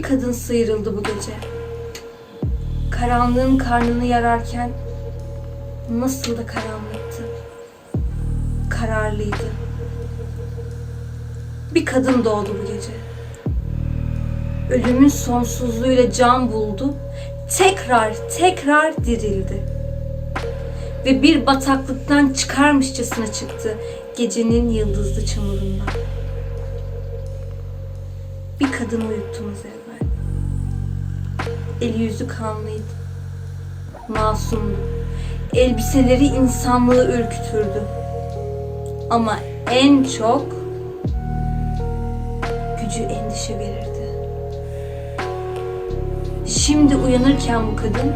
kadın sıyrıldı bu gece. Karanlığın karnını yararken nasıl da karanlıktı. Kararlıydı. Bir kadın doğdu bu gece. Ölümün sonsuzluğuyla can buldu. Tekrar tekrar dirildi. Ve bir bataklıktan çıkarmışçasına çıktı gecenin yıldızlı çamurundan. Bir kadın uyuttunuz evvel. Eli yüzü kanlıydı. Masumdu. Elbiseleri insanlığı ürkütürdü. Ama en çok gücü endişe verirdi. Şimdi uyanırken bu kadın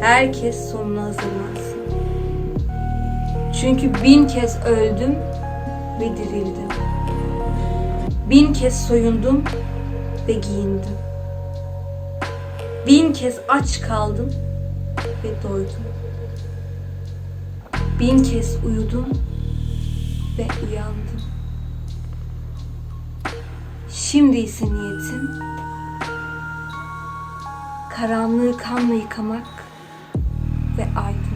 herkes sonuna hazırlansın. Çünkü bin kez öldüm ve dirildim. Bin kez soyundum ve giyindim. Bin kez aç kaldım ve doydum. Bin kez uyudum ve uyandım. Şimdi ise niyetim karanlığı kanla yıkamak ve aydınlatmak.